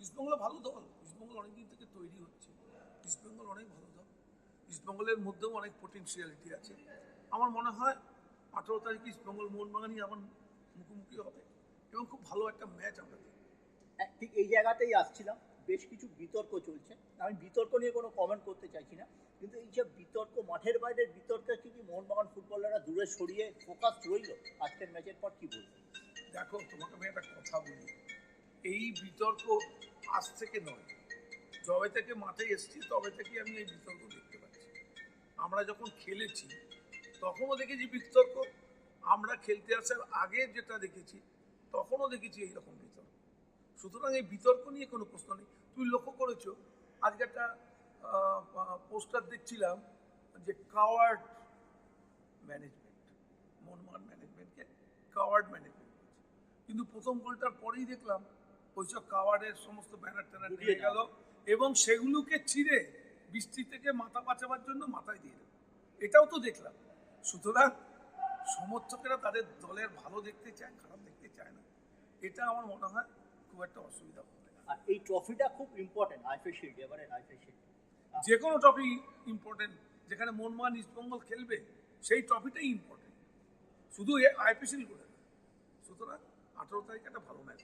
ইস্টবেঙ্গল ভালো দল। ইস্টবেঙ্গল অনেকদিন থেকে তৈরি হচ্ছে। ইস্টবেঙ্গল অনেক ভালো দল। ইস্টবেঙ্গলের মধ্যেও অনেক পোটেন্সিয়ালিটি আছে। আমার মনে হয় আঠেরো তারিখে ইস্টবেঙ্গল মোহনবাগানই আমার মুখোমুখি হবে এবং খুব ভালো একটা ম্যাচ আমরা ঠিক এই জায়গাতেই আসছিলাম। বেশ কিছু বিতর্ক চলছে। আমি বিতর্ক নিয়ে কোনো কমেন্ট করতে চাইছি না। কিন্তু এই যে বিতর্ক মাঠের বাইরের বিতর্কের কি কি? মোহনবাগান ফুটবলাররা দূরে সরিয়ে ফোকাস রইল? আজকের ম্যাচের পর কি বলব দেখো তোমাকে আমি একটা কথা বলি। এই বিতর্ক আজ থেকে নয়। যবে থেকে মাঠে এসছি, তবে থেকে আমি এই বিতর্ক দেখতে পাচ্ছি। আমরা যখন খেলেছি, তখনও দেখেছি বিতর্ক। আমরা খেলতে আসার আগে যেটা দেখেছি, তখনও দেখেছি এইরকম বিতর্ক। সুতরাং এই বিতর্ক নিয়ে কোনো প্রশ্ন নেই। তুমি লক্ষ্য করেছ, আজকে একটা পোস্টার দেখছিলাম যে কাওয়ার্ড ম্যানেজমেন্ট মনমান ম্যানেজমেন্টকে কাওয়ার্ড ম্যানেজমেন্ট কিন্তু প্রথম গোলটার পরেই দেখলাম ওইসব কাওয়ার্ডের সমস্ত ব্যানার ট্যানার দিয়ে গেল এবং সেগুলোকে ছিঁড়ে বৃষ্টি থেকে মাথা বাঁচাবার জন্য মাথায় দিয়ে এটাও তো দেখলাম। সুতরাং সমর্থকেরা তাদের দলের ভালো দেখতে চায় খারাপ দেখতে চায় না। এটা আমার মনে হয় খুব একটা অসুবিধা হবে আর এই ট্রফিটা খুব ইম্পর্টেন্ট আইফে শিল্ড এবারে আইফে শিল্ড যে কোনো ট্রফি ইম্পর্টেন্ট যেখানে মনমান ইস্টবেঙ্গল খেলবে সেই ট্রফিটাই ইম্পর্টেন্ট শুধু আইপিসিল করে সুতরাং আঠেরো তারিখ একটা ভালো ম্যাচ